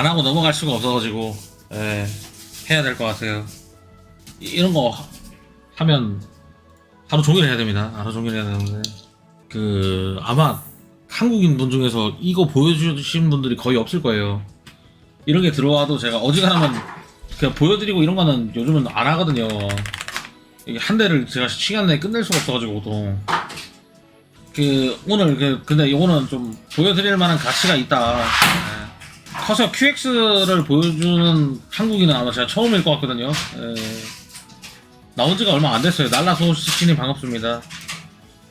뭐안 하고 넘어갈 수가 없어가지고 예, 해야 될 것 같아요. 이- 이런 거 하- 하면 하루 종일 해야 됩니다. 하루 종일 해야 되는데 그 아마 한국인 분 중에서 이거 보여주신 분들이 거의 없을 거예요. 이런 게 들어와도 제가 어지간하면 그냥 보여드리고 이런 거는 요즘은 안 하거든요. 한 대를 제가 시간 내에 끝낼 수가 없어가지고 보통 그 오늘 그 근데 이거는 좀 보여드릴 만한 가치가 있다. 네. 커서 QX를 보여주는 한국인은 아마 제가 처음일 것 같거든요. 예. 나온 지가 얼마 안 됐어요. 날라소시님 반갑습니다.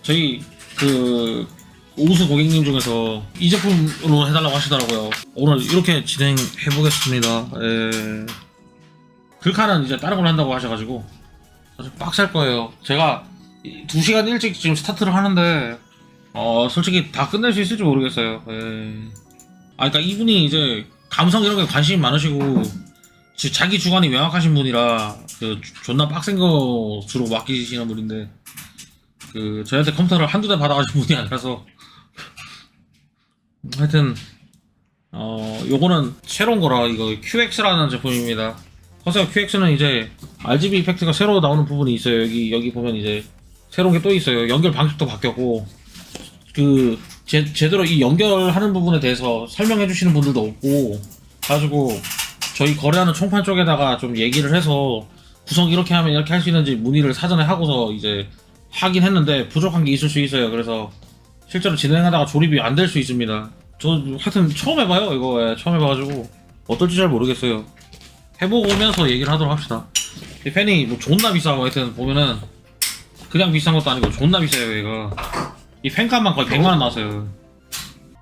저희 그 우수 고객님 중에서 이 제품으로 해달라고 하시더라고요. 오늘 이렇게 진행해 보겠습니다. 예. 글카는 이제 다른 걸 한다고 하셔가지고 사실 빡셀 거예요. 제가 2시간 일찍 지금 스타트를 하는데 어 솔직히 다 끝낼 수 있을지 모르겠어요. 예. 아 그러니까 이분이 이제 감성 이런 게 관심이 많으시고 지- 자기 주관이 명확하신 분이라 그 조- 존나 빡센 거 주로 맡기시는 분인데 그 저희한테 컴퓨터를 한두 대 받아가신 분이 아니라서 하여튼 어 요거는 새로운 거라 이거 QX라는 제품입니다. 허세어 QX는 이제 RGB 이펙트가 새로 나오는 부분이 있어요. 여기 여기 보면 이제 새로운 게 또 있어요. 연결 방식도 바뀌었고 그 제, 제대로 이 연결하는 부분에 대해서 설명해 주시는 분들도 없고 가지고 저희 거래하는 총판 쪽에다가 좀 얘기를 해서 구성 이렇게 하면 이렇게 할 수 있는지 문의를 사전에 하고서 이제 하긴 했는데 부족한 게 있을 수 있어요. 그래서 실제로 진행하다가 조립이 안 될 수 있습니다. 저 하여튼 처음 해봐요. 이거 예, 처음 해봐가지고 어떨지 잘 모르겠어요. 해보면서 얘기를 하도록 합시다. 이 팬이 뭐 존나 비싸고 하여튼 보면은 그냥 비싼 것도 아니고 존나 비싸요 얘가. 이 팬값만 거의 100만 원 나왔어요.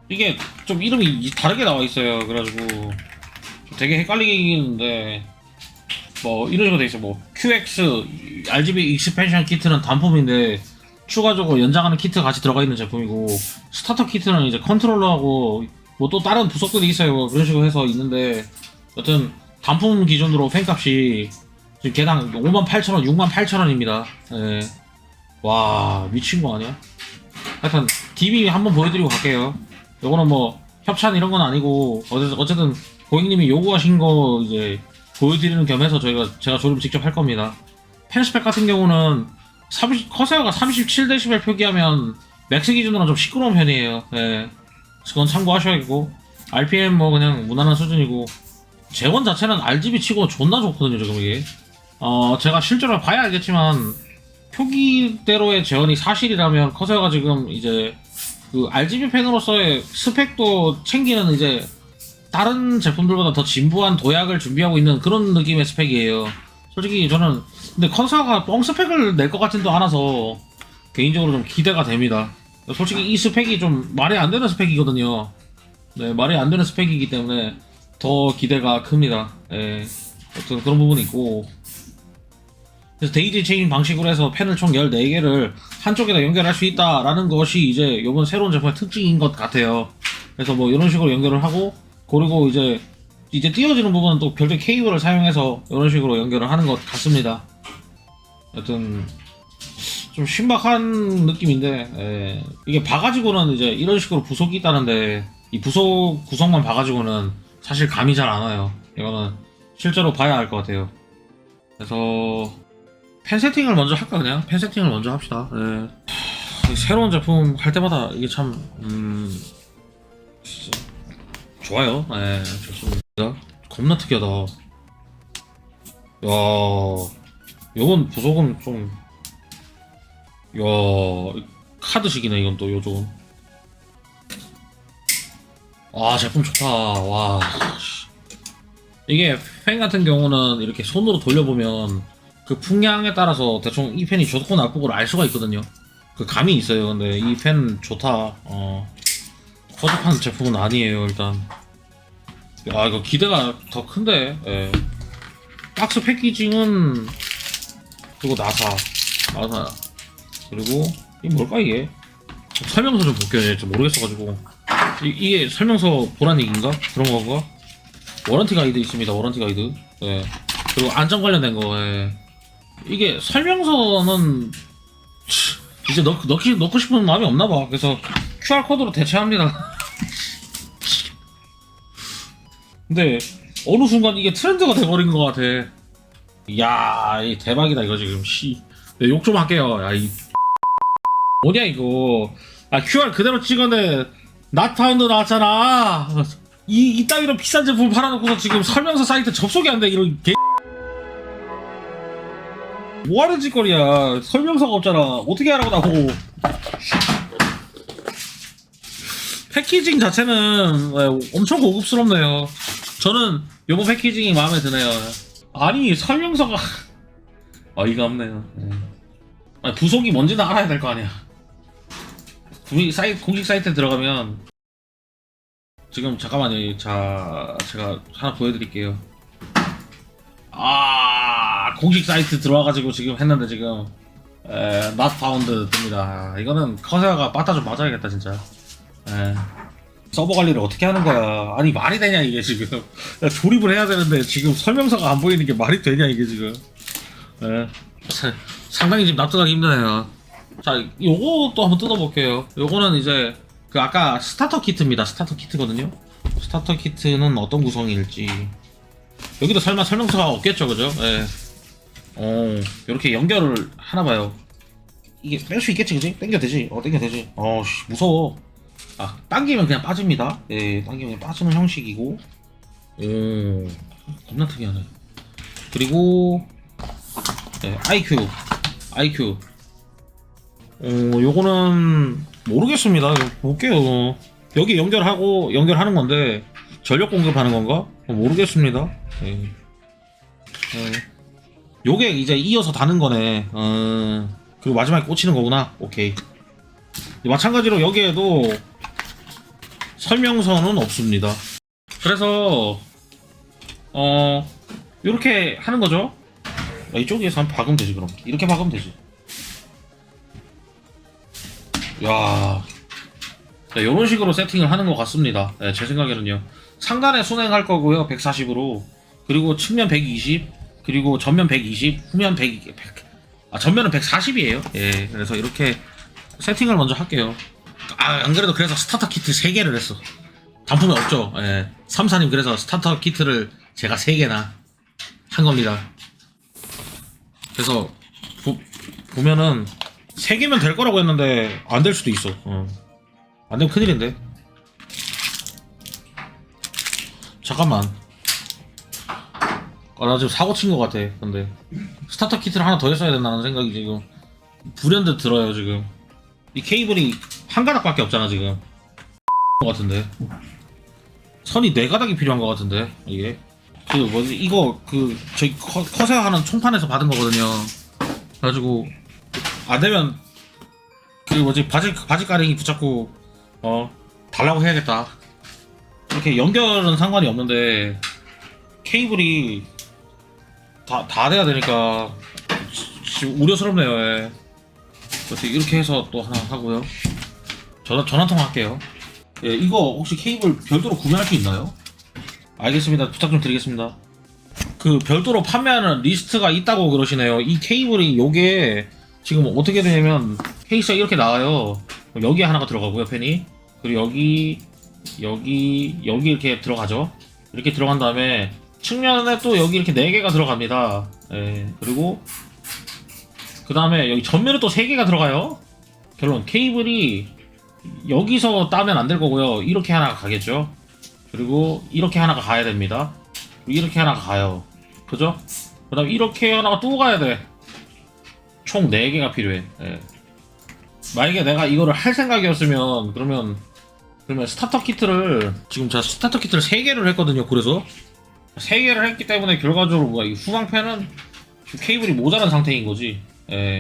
이게 좀 이름이 이- 다르게 나와 있어요. 그래가지고 좀 되게 헷갈리는데 뭐 이런 식으로 돼 있어. 뭐 QX RGB 익스펜션 키트는 단품인데 추가적으로 연장하는 키트가 같이 들어가 있는 제품이고 스타터 키트는 이제 컨트롤러하고 뭐 또 다른 부속들이 있어요. 뭐 그런 식으로 해서 있는데 여튼 단품 기준으로 팬값이 지금 개당 58,000원, 68,000원입니다. 예. 와 미친 거 아니야? 하여튼 DB 한번 보여드리고 갈게요. 요거는 뭐 협찬 이런 건 아니고 어쨌든, 고객님이 요구하신 거 이제 보여드리는 겸해서 저희가 제가 조립 직접 할 겁니다. 펜스펙 같은 경우는 30, 커세어가 37dB 표기하면 맥스 기준으로는 좀 시끄러운 편이에요. 예. 그건 참고하셔야겠고 RPM 뭐 그냥 무난한 수준이고 재원 자체는 RGB 치고 존나 좋거든요 지금 이게. 어 제가 실제로 봐야 알겠지만 표기대로의 재원이 사실이라면 커세어가 지금 이제 그 RGB 펜으로서의 스펙도 챙기는 이제 다른 제품들보다 더 진부한 도약을 준비하고 있는 그런 느낌의 스펙이에요. 솔직히 저는 근데 커세어가 뻥 스펙을 낼 것 같지도 않아서 개인적으로 좀 기대가 됩니다. 솔직히 이 스펙이 좀 말이 안 되는 스펙이거든요. 네, 말이 안 되는 스펙이기 때문에 더 기대가 큽니다. 예, 어떤 그런 부분이 있고. 그래서 데이지 체인 방식으로 해서 펜을 총 14개를 한쪽에다 연결할 수 있다라는 것이 이제 이번 새로운 제품의 특징인 것 같아요. 그래서 뭐 이런 식으로 연결을 하고, 그리고 이제 이제 띄워지는 부분은 또 별도의 케이블을 사용해서 이런 식으로 연결을 하는 것 같습니다. 여튼 좀 신박한 느낌인데 예, 이게 봐가지고는 이제 이런 식으로 부속이 있다는데 이 부속 구성만 봐가지고는 사실 감이 잘 안 와요. 이거는 실제로 봐야 알것 같아요. 그래서 펜 세팅을 먼저 할까 그냥 펜 세팅을 먼저 합시다. 이 새로운 제품 할 때마다 이게 참 음, 진짜 좋아요. 예, 좋습니다. 겁나 특이하다. 야, 요건 부속은 좀 야, 카드식이네 이건 또 요즘. 아 제품 좋다. 와. 씨. 이게 팬 같은 경우는 이렇게 손으로 돌려보면 그 풍량에 따라서 대충 이 펜이 좋고 나쁘고를 알 수가 있거든요. 그 감이 있어요. 근데 이 펜 좋다. 어. 허접한 제품은 아니에요 일단. 야 이거 기대가 더 큰데. 예. 박스 패키징은 그리고 나사, 나사 그리고 이 뭘까 이게? 설명서 좀 볼게요. 좀 모르겠어가지고 이, 이게 설명서 보란 얘기인가? 그런 건가? 워런티 가이드 있습니다. 워런티 가이드. 예. 그리고 안전 관련된 거. 예. 이게 설명서는 치, 이제 넣, 넣기, 넣고 싶은 마음이 없나 봐. 그래서 QR 코드로 대체합니다. 근데 어느 순간 이게 트렌드가 돼버린 것 같아. 이야, 이 대박이다 이거 지금. 씨, 네, 욕좀 할게요. 야, 이 뭐냐 이거. 아 QR 그대로 찍었는데 나타운드 나왔잖아. 이 이따위로 비싼 제품 팔아놓고서 지금 설명서 사이트 접속이 안 돼. 이런 개. 뭐하는 짓거리야. 설명서가 없잖아. 어떻게 하라고 나보고. 패키징 자체는 네, 엄청 고급스럽네요. 저는 요번 패키징이 마음에 드네요. 아니 설명서가 어이가 없네요. 네. 아니, 부속이 뭔지는 알아야 될 거 아니야. 사이트 공식 사이트에 들어가면 지금 잠깐만요. 자 제가 하나 보여드릴게요. 아 공식 사이트 들어와가지고 지금 했는데 지금 에, not found 뜹니다. 이거는 커세어가 빠따 좀 맞아야겠다 진짜. 에. 서버 관리를 어떻게 하는 거야? 아니 말이 되냐 이게 지금 야, 조립을 해야 되는데 지금 설명서가 안 보이는 게 말이 되냐 이게 지금 예. 사- 상당히 지금 납득하기 힘드네요 자 요것도 한번 뜯어볼게요 요거는 이제 그 아까 스타터 키트입니다 스타터 키트거든요 스타터 키트는 어떤 구성일지 여기도 설마 설명서가 없겠죠 그죠? 예. 어 이렇게 연결을 하나 봐요 이게 뺄 수 있겠지 그지? 땡겨 되지? 어 땡겨 되지 어 씨 무서워 아, 당기면 그냥 빠집니다. 예, 당기면 그냥 빠지는 형식이고. 오, 겁나 특이하네. 그리고, 예, IQ. IQ. 어, 요거는, 모르겠습니다. 볼게요. 여기 연결하고, 연결하는 건데, 전력 공급하는 건가? 어, 모르겠습니다. 예. 예. 요게 이제 이어서 다는 거네. 어, 그리고 마지막에 꽂히는 거구나. 오케이. 마찬가지로 여기에도 설명서는 없습니다. 그래서 어 이렇게 하는 거죠. 아, 이쪽에서 한 박으면 되지 그럼. 이렇게 박으면 되지. 야, 네, 이런 식으로 세팅을 하는 것 같습니다. 네, 제 생각에는요. 상단에 순행할 거고요. 140으로 그리고 측면 120 그리고 전면 120 후면 100, 100 아, 전면은 140이에요. 예, 그래서 이렇게 세팅을 먼저 할게요. 아, 안 그래도 그래서 스타터 키트 3개를 했어. 단품이 없죠. 예. 삼사님 그래서 스타터 키트를 제가 3개나 한 겁니다. 그래서 보, 보면은 3개면 될 거라고 했는데 안 될 수도 있어. 어. 안 되면 큰일인데. 잠깐만. 아, 나 지금 사고 친 것 같아. 근데. 스타터 키트를 하나 더 했어야 된다는 생각이 지금 불현듯 들어요 지금. 이 케이블이 한 가닥밖에 없잖아 지금. 것 같은데. 선이 네 가닥이 필요한 것 같은데 이게. 그 뭐지 이거 그 저희 커, 커세어 하는 총판에서 받은 거거든요. 그래가지고 안 되면 그 뭐지 바지 바지 가랭이 붙잡고 어 달라고 해야겠다. 이렇게 연결은 상관이 없는데 케이블이 다 다 돼야 되니까 지- 지금 우려스럽네요 예. 그래서 이렇게 해서 또 하나 하고요. 전화 전화 통화할게요. 예, 이거 혹시 케이블 별도로 구매할 수 있나요? 알겠습니다. 부탁 좀 드리겠습니다. 그 별도로 판매하는 리스트가 있다고 그러시네요. 이 케이블이 요게 지금 어떻게 되냐면 케이스가 이렇게 나와요. 여기 하나가 들어가고요, 펜이. 그리고 여기 여기 여기 이렇게 들어가죠. 이렇게 들어간 다음에 측면에 또 여기 이렇게 네 개가 들어갑니다. 예, 그리고 그 다음에 여기 전면에 또 3개가 들어가요. 결론 케이블이 여기서 따면 안 될 거고요. 이렇게 하나가 가겠죠. 그리고 이렇게 하나가 가야 됩니다. 이렇게 하나가 가요. 그죠? 그 다음 이렇게 하나가 또 가야 돼. 총 4개가 필요해. 예. 만약에 내가 이거를 할 생각이었으면 그러면 그러면 스타터 키트를 지금 제가 스타터 키트를 3개를 했거든요. 그래서 3개를 했기 때문에 결과적으로 뭐야 이 후방패는 지금 케이블이 모자란 상태인 거지. 예.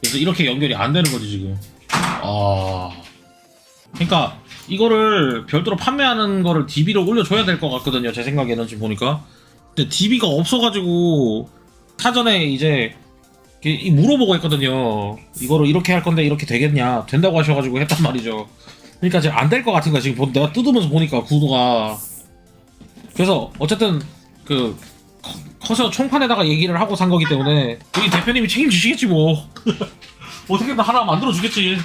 그래서 이렇게 연결이 안 되는 거지 지금. 아. 그러니까 이거를 별도로 판매하는 거를 DB로 올려줘야 될 것 같거든요. 제 생각에는 지금 보니까. 근데 DB가 없어가지고 사전에 이제 물어보고 했거든요. 이거를 이렇게 할 건데 이렇게 되겠냐? 된다고 하셔가지고 했단 말이죠. 그러니까 지금 안 될 것 같은 거야. 지금 보- 내가 뜯으면서 보니까 구도가. 그래서 어쨌든 그 커- 커서 총판에다가 얘기를 하고 산 거기 때문에 여기 대표님이 책임지시겠지 뭐 어떻게든 하나 만들어 주겠지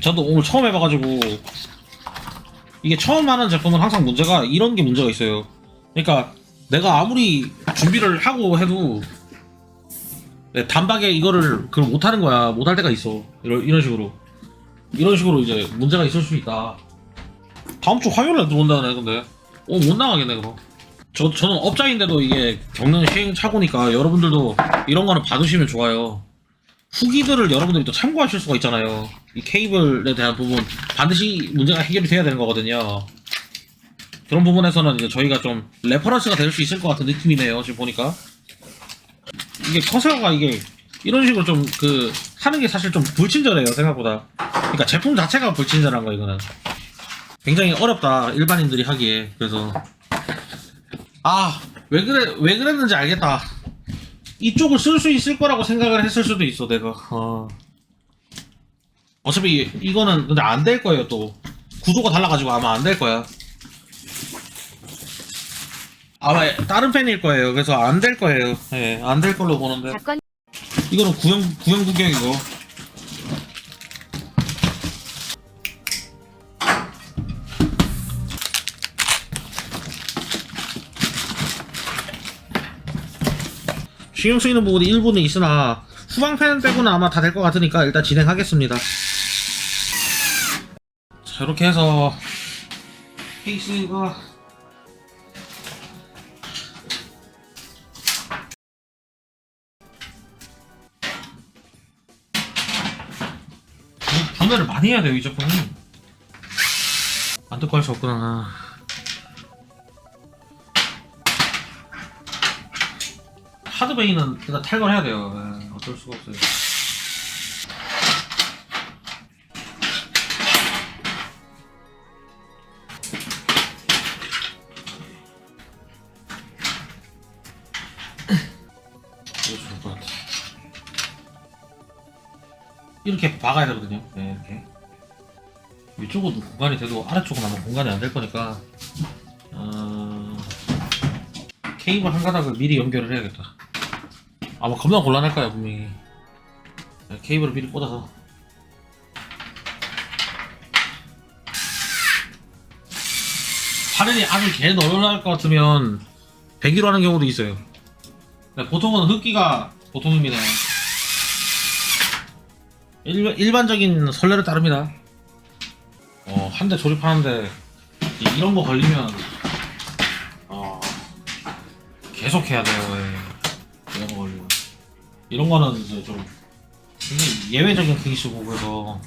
저도 오늘 처음 해봐가지고 이게 처음 하는 제품은 항상 문제가 이런 게 문제가 있어요. 그러니까 내가 아무리 준비를 하고 해도 네, 단박에 이거를 그걸 못하는 거야. 못할 때가 있어. 이런, 이런 식으로. 이런 식으로 이제 문제가 있을 수 있다. 다음 주 화요일에 들어온다네, 근데. 어, 못 나가겠네, 그럼. 저, 저는 업자인데도 이게 겪는 시행착오니까 여러분들도 이런 거는 봐두시면 좋아요. 후기들을 여러분들이 또 참고하실 수가 있잖아요. 이 케이블에 대한 부분 반드시 문제가 해결이 돼야 되는 거거든요. 그런 부분에서는 이제 저희가 좀 레퍼런스가 될 수 있을 것 같은 느낌이네요. 지금 보니까 이게 커세어가 이게 이런 식으로 좀 그 하는 게 사실 좀 불친절해요 생각보다. 그러니까 제품 자체가 불친절한 거 이거는 굉장히 어렵다 일반인들이 하기에. 그래서. 아 왜 그래 왜 그랬는지 알겠다. 이쪽을 쓸 수 있을 거라고 생각을 했을 수도 있어 내가. 어. 어차피 이거는 근데 안 될 거예요 또. 구도가 달라가지고 아마 안 될 거야. 아마 다른 팬일 거예요. 그래서 안 될 거예요. 예안 될 걸로 보는데. 이거는 구형 구형 구경이고 신경 쓰이는 부분이 일부는 있으나 후방팬 빼고는 아마 다 될 것 같으니까 일단 진행하겠습니다. 자 이렇게 해서 케이스가 분- 분해를 많이 해야 돼요 이 제품이 안 듣고 할 수 없구나 하드베이는 일단 탈거해야 돼요. 예, 어쩔 수가 없어요. 이렇게 박아야 되거든요. 네, 이렇게. 위쪽은 공간이 돼도 아래쪽은 아마 공간이 안 될 거니까 어... 케이블 한 가닥을 미리 연결을 해야겠다 아마 겁나 곤란할 거야 분명히. 네, 케이블을 미리 꽂아서. 하늘이 아주 개 널널할 것 같으면 100위로 하는 경우도 있어요. 네, 보통은 흡기가 보통입니다. 일, 일반적인 선례를 따릅니다. 어, 한 대 조립하는데 이- 이런 거 걸리면 어, 계속 해야 돼요. 예. 이런 거는 이제 좀 굉장히 예외적인 케이스고 그래서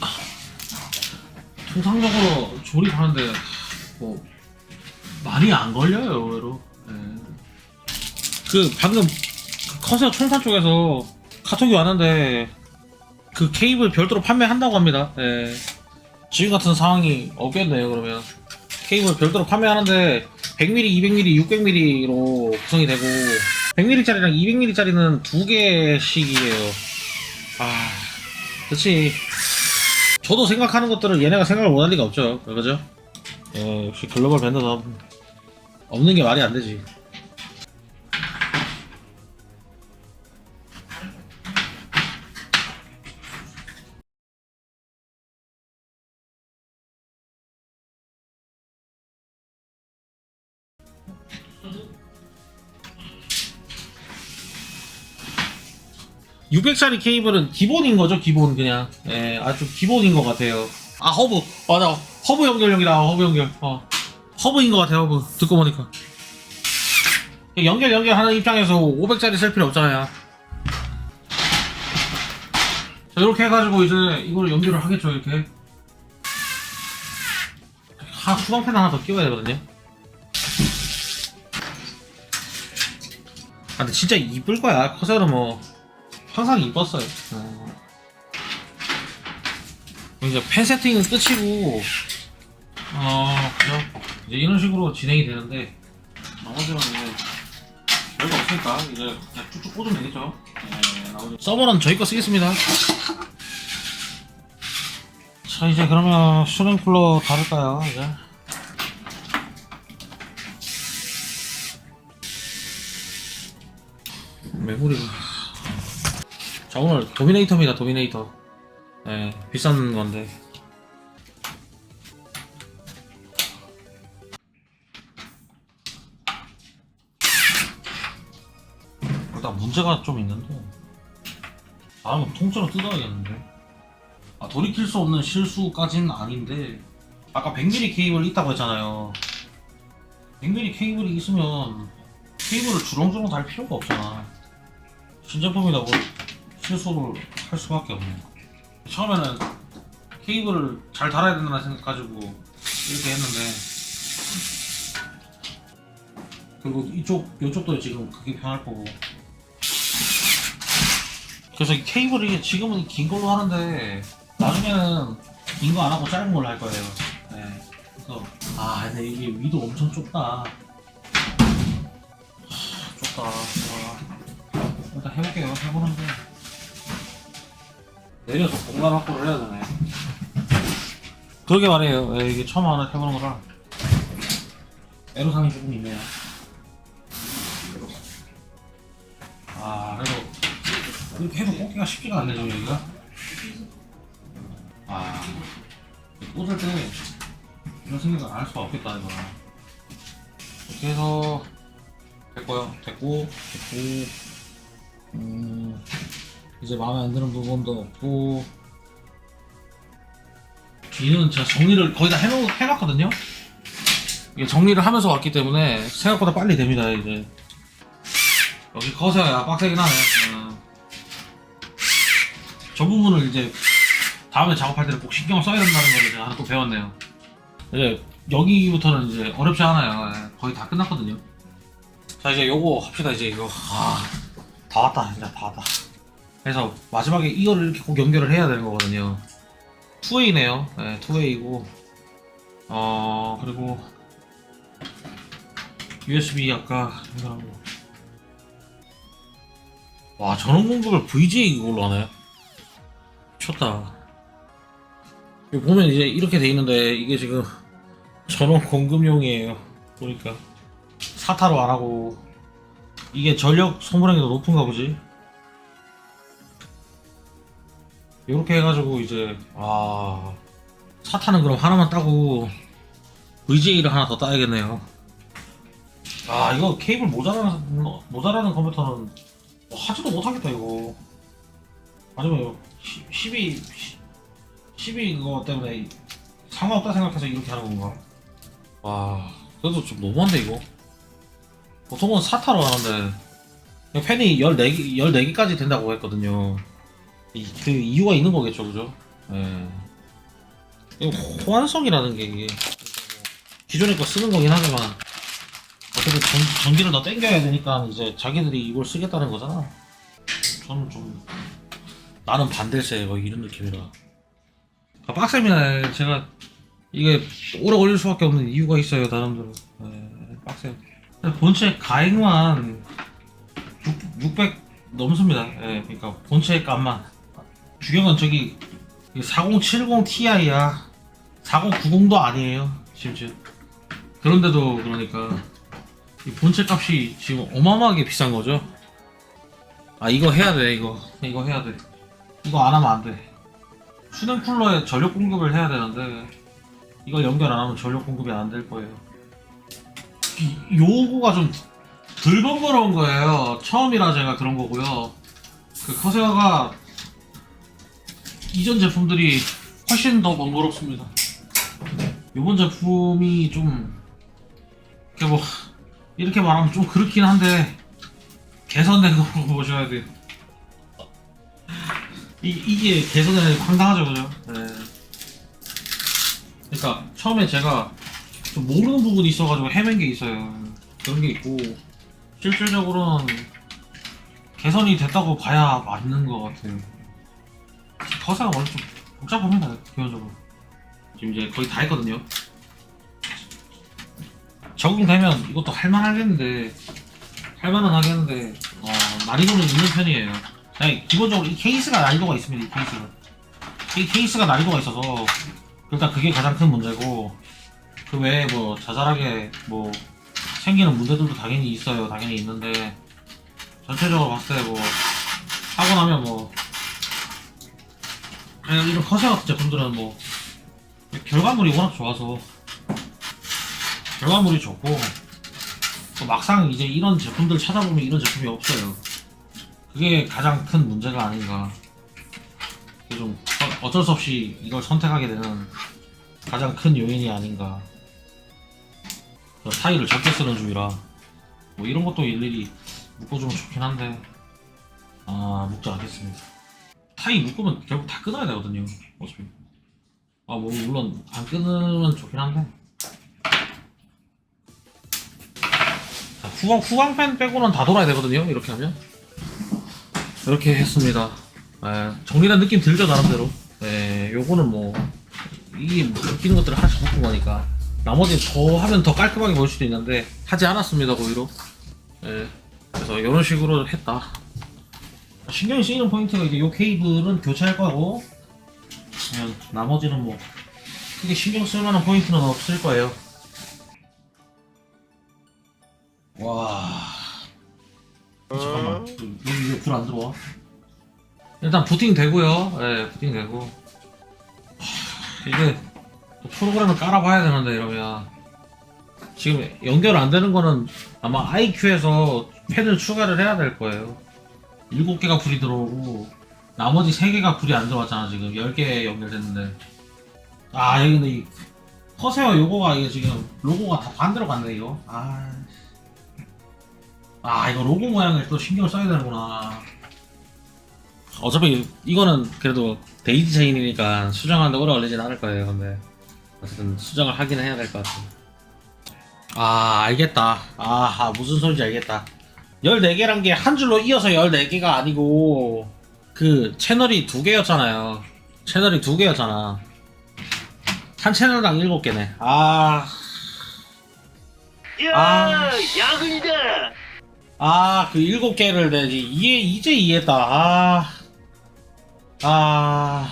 아, 통상적으로 조립하는데 뭐 많이 안 걸려요 의외로. 예. 그 방금 그 커세어 총판 쪽에서 카톡이 왔는데 그 케이블 별도로 판매한다고 합니다. 예. 지금 같은 상황이 없겠네요, 그러면. 케이블 별도로 판매하는데, 100mm, 200mm, 600mm로 구성이 되고, 100mm짜리랑 200mm짜리는 두 개씩이에요. 아, 그치. 저도 생각하는 것들을 얘네가 생각을 못할 리가 없죠. 그죠? 예, 역시 글로벌 밴더도 없는 게 말이 안 되지. 육0 0짜리 케이블은 기본인 거죠, 기본 그냥. 예, 아주 기본인 것 같아요. 아 허브 맞아, 허브 연결용이다, 허브 연결. 어, 허브인 것 같아요, 허브. 듣고 보니까. 연결 연결하는 입장에서 500짜리 쓸 필요 없잖아요. 자, 이렇게 해가지고 이제 이걸 연결을 하겠죠, 이렇게. 하, 후방팬 하나 더 끼워야 되거든요. 아, 근데 진짜 이쁠 거야. 커서는 뭐 항상 이뻤어요. 어. 이제 팬 세팅은 끝이고, 어, 그죠? 이제 이런 식으로 진행이 되는데, 나머지는 이제 별거 없으니까 이제 그냥 쭉쭉 꽂으면 되겠죠. 네, 서버는 저희 거 쓰겠습니다. 자, 이제 그러면 슈링 쿨러 다룰까요, 이제? 메모리가. 자 오늘 도미네이터입니다 도미네이터. 네 비싼 건데. 어, 일단 문제가 좀 있는데. 아 이거 통째로 뜯어야겠는데. 아 돌이킬 수 없는 실수까지는 아닌데. 아까 100mm 케이블 있다고 했잖아요. 100mm 케이블이 있으면 케이블을 주렁주렁 달 필요가 없잖아. 신제품이다 뭐 실수를 할 수밖에 없네 처음에는 케이블을 잘 달아야 된다는 생각 가지고 이렇게 했는데 그리고 이쪽 이쪽도 지금 그게 편할 거고 그래서 이 케이블이 지금은 긴 걸로 하는데 나중에는 긴 거 안 하고 짧은 걸로 할 거예요. 네. 그래서 아 근데 이게 위도 엄청 좁다. 하, 좁다. 와. 일단 해볼게요. 해보는데 내려서 공간 확보를 해야 되네. 그러게 말해요. 예, 이게 처음 하나 해보는 거라 애로사항이 조금 있네요. 아 그래도 이렇게 해도 꽂기가 쉽지가 않네 좀 여기가 아 꽂을 때 이런 생각을 안 할 수가 없겠다 이거 이렇게 해서 됐고요 됐고 됐고 음 이제 마음에 안 드는 부분도 없고 뒤는 제가 정리를 거의 다 해놓, 해놨거든요 이게 정리를 하면서 왔기 때문에 생각보다 빨리 됩니다 이제 여기 커서야 빡세긴 하네. 어. 저 부분을 이제 다음에 작업할 때는 꼭 신경을 써야 된다는 걸 제가 하나 또 배웠네요. 이제 여기부터는 이제 어렵지 않아요. 예, 거의 다 끝났거든요. 자 이제 요거 합시다 이제 이거 아, 다 왔다 진짜 다 왔다. 그래서 마지막에 이거를 이렇게 꼭 연결을 해야 되는 거거든요. 투웨이네요. 네, 투웨이고 어 그리고 USB 아까 연결한 거. 와 전원 공급을 VGA 이걸로 하나요? 미쳤다 보면 이제 이렇게 돼 있는데 이게 지금 전원 공급용이에요 보니까 사타로 안 하고 이게 전력 소모량이 더 높은가 보지 이렇게 해가지고 이제 아 사타는 그럼 하나만 따고 VGA를 하나 더 따야겠네요. 아 이거 케이블 모자라는 모자라는 컴퓨터는 뭐 하지도 못하겠다 이거. 아니면 12 12 그거 때문에 상관없다 생각해서 이렇게 하는 건가? 와 그래도 좀 너무한데 이거? 보통은 사타로 하는데 팬이 14개, 14개까지 된다고 했거든요 이, 그 이유가 있는 거겠죠 그죠 예. 이거 호환성이라는 게 이게 기존에 거 쓰는 거긴 하지만 어쨌든 전, 전기를 더 땡겨야 되니까 이제 자기들이 이걸 쓰겠다는 거잖아. 저는 좀 나는 반대세 뭐 이런 느낌이라. 아, 빡셉니다. 제가 이게 오래 걸릴 수밖에 없는 이유가 있어요. 나름대로. 네, 빡세. 본체 가액만 6, 600 넘습니다. 예, 그러니까 본체 값만. 주경은 저기 4070 Ti야. 4090도 아니에요. 심지어. 그런데도 그러니까 이 본체 값이 지금 어마어마하게 비싼 거죠. 아 이거 해야 돼 이거 이거 해야 돼. 이거 안 하면 안 돼. 수냉 쿨러에 전력 공급을 해야 되는데 이걸 연결 안 하면 전력 공급이 안 될 거예요. 이, 요거가 좀 덜 번거로운 거예요. 처음이라 제가 그런 거고요. 그 커세어가 이전 제품들이 훨씬 더 번거롭습니다. 이번 제품이 좀 이렇게 뭐 이렇게 말하면 좀 그렇긴 한데 개선된 거 보셔야 돼요. 이, 이게 개선이 황당하죠, 그죠? 네. 그러니까 처음에 제가 좀 모르는 부분이 있어가지고 헤맨 게 있어요. 그런 게 있고 실질적으로는 개선이 됐다고 봐야 맞는 것 같아요. 커서가 원래 좀 복잡합니다, 기본적으로. 지금 이제 거의 다 했거든요. 적응되면 이것도 할만하겠는데 할만은 하겠는데 어, 난이도는 있는 편이에요. 그냥 기본적으로 이 케이스가 난이도가 있습니다. 이 케이스가 이 케이스가 난이도가 있어서 일단 그게 가장 큰 문제고 그 외에 뭐 자잘하게 뭐 생기는 문제들도 당연히 있어요. 당연히 있는데 전체적으로 봤을 때 뭐 하고 나면 뭐 그냥 이런 커세 같은 제품들은 뭐 결과물이 워낙 좋아서 결과물이 좋고 또 막상 이제 이런 제품들 찾아보면 이런 제품이 없어요. 그게 가장 큰 문제가 아닌가. 좀 어- 어쩔 수 없이 이걸 선택하게 되는 가장 큰 요인이 아닌가. 저 타일을 적게 쓰는 중이라 뭐 이런 것도 일일이 묶어주면 좋긴 한데 아 묶지 않겠습니다. 타이 묶으면 결국 다 끊어야 되거든요. 어차피. 아, 뭐, 물론, 안 끊으면 좋긴 한데. 자, 후방, 후방팬 빼고는 다 돌아야 되거든요. 이렇게 하면. 이렇게 했습니다. 예, 정리된 느낌 들죠, 나름대로. 예, 요거는 뭐, 이게 뭐 웃기는 것들을 하나씩 묶은 거니까. 나머지는 더 하면 더 깔끔하게 보일 수도 있는데, 하지 않았습니다, 오히려. 예, 그래서 이런 식으로 했다. 신경이 쓰이는 포인트가 이제 요 케이블은 교체할 거고, 그냥 나머지는 뭐 크게 신경 쓸 만한 포인트는 없을 거예요. 와. 잠깐만. 여기 왜 불 안 들어와? 일단 부팅 되고요. 예, 부팅 되고. 하, 이게 또 프로그램을 깔아봐야 되는데 이러면 지금 연결 안 되는 거는 아마 IQ에서 팬을 추가를 해야 될 거예요. 7개가 불이 들어오고 나머지 3개가 불이 안 들어왔잖아 지금. 10개 연결됐는데. 아 여기 근데 이 커세어 요거가 이게 지금 로고가 다 반대로 갔네 이거. 아, 아 이거 로고 모양을 또 신경을 써야 되는구나. 어차피 이거는 그래도 데이 디자인이니까 수정하는데 오래 걸리진 않을 거예요 근데. 어쨌든 수정을 하긴 해야 될 것 같아 아 알겠다. 아, 아 무슨 소리인지 알겠다 14개란 게 한 줄로 이어서 14개가 아니고 그 채널이 두 개였잖아요. 채널이 두 개였잖아. 한 채널당 일곱 개네. 아, 야, 아. 야근이다. 아, 그 일곱 개를 내지. 이해, 이제 이해했다. 아, 아.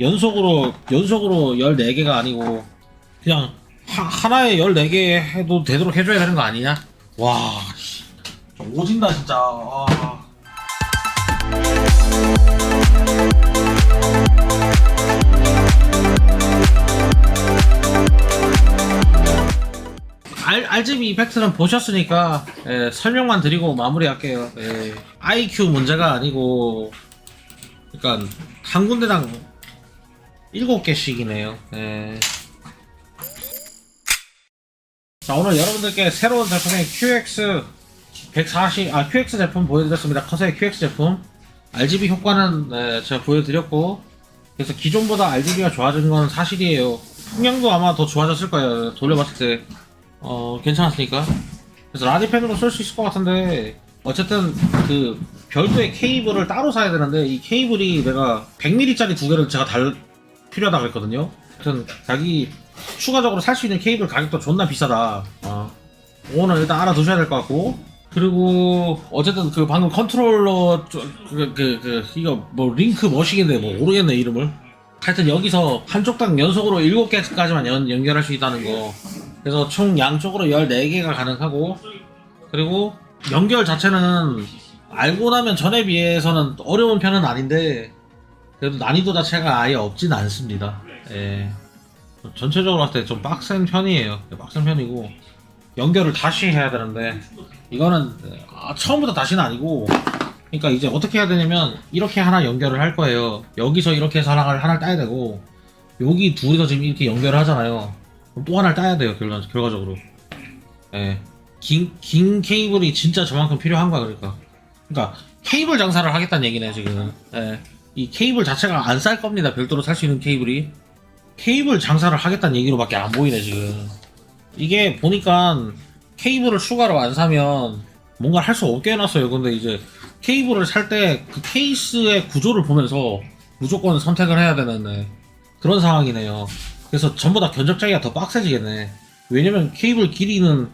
연속으로, 연속으로 14개가 아니고, 그냥, 하, 하나에 14개 해도 되도록 해줘야 되는 거 아니냐? 와, 오진다, 진짜. 아. R, RGB 이펙트는 보셨으니까 예, 설명만 드리고 마무리할게요. 예, IQ 문제가 아니고 그러니까 한 군데당 7개씩이네요. 예. 자 오늘 여러분들께 새로운 제품의 QX 140, 아 QX 제품 보여드렸습니다. 커서의 QX 제품 RGB 효과는 예, 제가 보여드렸고 그래서 기존보다 RGB가 좋아진 건 사실이에요. 풍량도 아마 더 좋아졌을 거예요. 돌려봤을 때. 어 괜찮았으니까 그래서 라디펜으로 쓸 수 있을 것 같은데 어쨌든 그 별도의 케이블을 따로 사야 되는데 이 케이블이 내가 100mm짜리 두 개를 제가 달 필요하다 그랬거든요 하여튼 자기 추가적으로 살 수 있는 케이블 가격도 존나 비싸다 어 그거는 일단 알아두셔야 될 것 같고 그리고 어쨌든 그 방금 컨트롤러 그, 그, 그 이거 뭐 링크 머신인데 뭐 모르겠네 이름을 하여튼 여기서 한쪽 당 연속으로 7개까지만 연, 연결할 수 있다는 거 그래서 총 양쪽으로 14개가 가능하고 그리고 연결 자체는 알고 나면 전에 비해서는 어려운 편은 아닌데 그래도 난이도 자체가 아예 없진 않습니다. 예. 전체적으로 봤을 때좀 빡센 편이에요. 빡센 편이고 연결을 다시 해야 되는데 이거는 아, 처음부터 다시는 아니고 그러니까 이제 어떻게 해야 되냐면 이렇게 하나 연결을 할 거예요. 여기서 이렇게 해서 하나를 하나를 따야 되고 여기 둘이서 지금 이렇게 연결을 하잖아요. 그럼 또 하나를 따야 돼요 결과, 결과적으로 예. 긴, 긴 케이블이 진짜 저만큼 필요한 거야 그러니까 그러니까 케이블 장사를 하겠다는 얘기네 지금 예. 이 케이블 자체가 안 쌀 겁니다 별도로 살 수 있는 케이블이 케이블 장사를 하겠다는 얘기로밖에 안 보이네 지금 이게 보니까 케이블을 추가로 안 사면 뭔가 할 수 없게 해놨어요 근데 이제 케이블을 살 때 그 케이스의 구조를 보면서 무조건 선택을 해야 되는 그런 상황이네요 그래서 전부 다 견적자기가 더 빡세지겠네. 왜냐면 케이블 길이는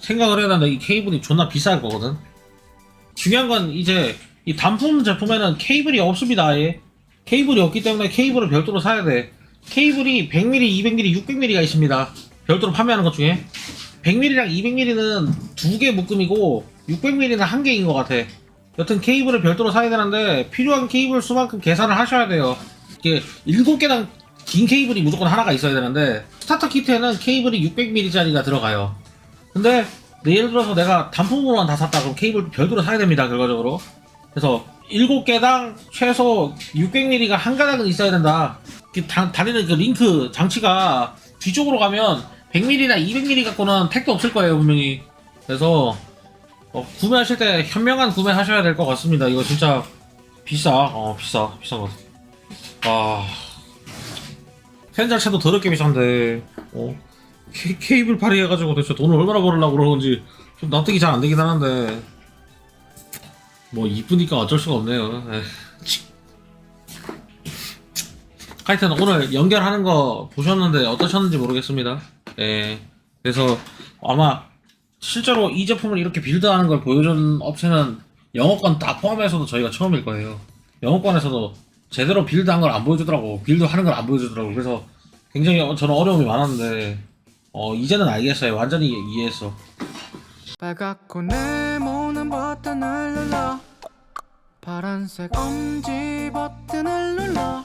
생각을 해야 되는데 이 케이블이 존나 비쌀 거거든. 중요한 건 이제 이 단품 제품에는 케이블이 없습니다. 아예. 케이블이 없기 때문에 케이블을 별도로 사야 돼. 케이블이 100mm, 200mm, 600mm가 있습니다. 별도로 판매하는 것 중에 100mm랑 200mm는 두 개 묶음이고 600mm는 한 개인 것 같아. 여튼 케이블을 별도로 사야 되는데 필요한 케이블 수만큼 계산을 하셔야 돼요. 이게 7개당 긴 케이블이 무조건 하나가 있어야 되는데 스타터 키트에는 케이블이 600mm짜리가 들어가요. 근데 근데 예를 들어서 내가 단품으로만 다 샀다 그럼 케이블 별도로 사야 됩니다 결과적으로 그래서 7개당 최소 600mm가 한 가닥은 있어야 된다 그 다, 다니는 그 링크 장치가 뒤쪽으로 가면 100mm나 200mm 갖고는 택도 없을 거예요 분명히. 그래서 어, 구매하실 때 현명한 구매하셔야 될 것 같습니다. 이거 진짜 비싸. 어 비싸. 비싼 것 같아. 아. 펜 자체도 더럽게 비싼데. 어? 케, 케이블 파리 해가지고 대체 돈을 얼마나 벌으려고 그러는 건지 좀 납득이 잘 안 되긴 하는데. 뭐 이쁘니까 어쩔 수가 없네요. 치. 하여튼 오늘 연결하는 거 보셨는데 어떠셨는지 모르겠습니다 예. 그래서 아마 실제로 이 제품을 이렇게 빌드하는 걸 보여준 업체는 영어권 다 포함해서도 저희가 처음일 거예요. 영어권에서도 제대로 빌드한 걸 안 보여주더라고. 빌드하는 걸 안 보여주더라고. 그래서 굉장히 저는 어려움이 많았는데 어 이제는 알겠어요. 완전히 이해했어. 빨갛고 네모난 버튼을 눌러. 파란색 엄지 버튼을 눌러